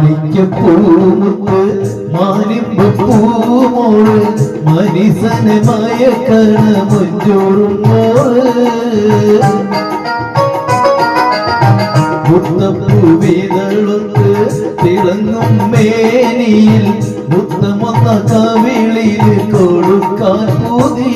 മാണിക്യപ്പൂമുത്ത് മാനിമ്പ് പൂമോൾ മനിസനെ മയക്കണ മുഞ്ചോറും മുത്തപ്പൂവിതളുത്ത് തിളങ്ങും മേനിയിൽ മുത്തമൊന്ന കവിളിൽ കൊടുക്കാൻ പുതി.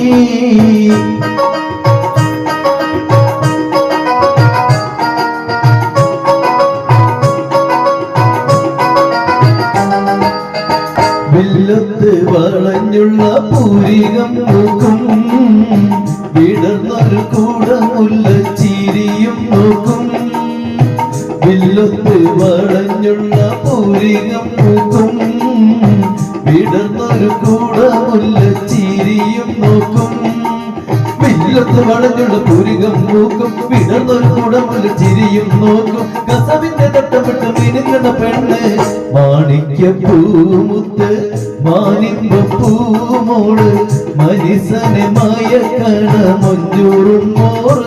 വില്ലത്ത് വളഞ്ഞുള്ള പൂരികം നോക്കും. വിടർന്നൊരു കൂടമുല്ല ചിരിയും നോക്കും. വില്ലത്ത് വളഞ്ഞുള്ള പൂരികം നോക്കും. വിടർന്നൊരു കൂടമുല്ല ചിരിയും നോക്കും. വില്ലത്ത് വളഞ്ഞുള്ള പൂരികം നോക്കും. വിടർന്നൊരു കൂടമുല്ല ചിരിയും നോക്കും. കസവിന്റെ തട്ടപ്പെട്ട് മിനുങ്ങണ പെണ്ണ് മാണിക്യ പൂമുത്ത് മാണിക്യ പൂമോൾ മനുഷ്യനെ മയക്കണ മഞ്ഞൂറും മോൾ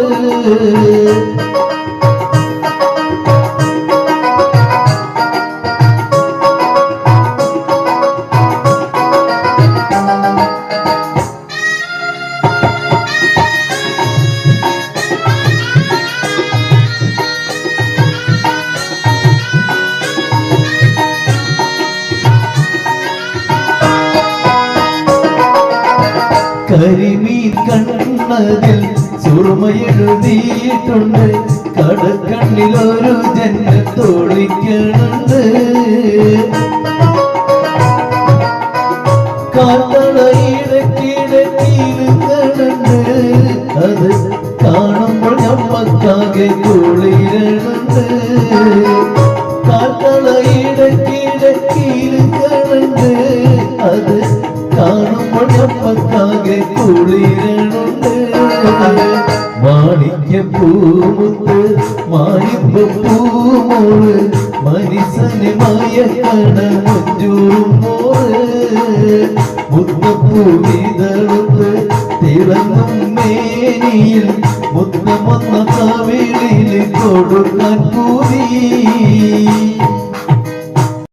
കരിമീൻ കണ്ണതിൽ സുറുമയെഴുതിയിട്ടുണ്ട് കടക്കണ്ണിലൊരു ജന്മത്തോളിക്കണുണ്ട് കാത്തളയിടക്കിടക്കിരുന്നുണ്ട് മാണിക്യ പൂമുത്ത് മായിപ്പ പൂമോൾ മരിസനെ മയക്കണ മഞ്ചൂറും മോൾ മുത്തപ്പൂവിതളുത്ത് തിളങ്ങും മേനിയിൽ മുത്തമൊന്ന കവിളിൽ കൊടുക്കാൻ പൂരി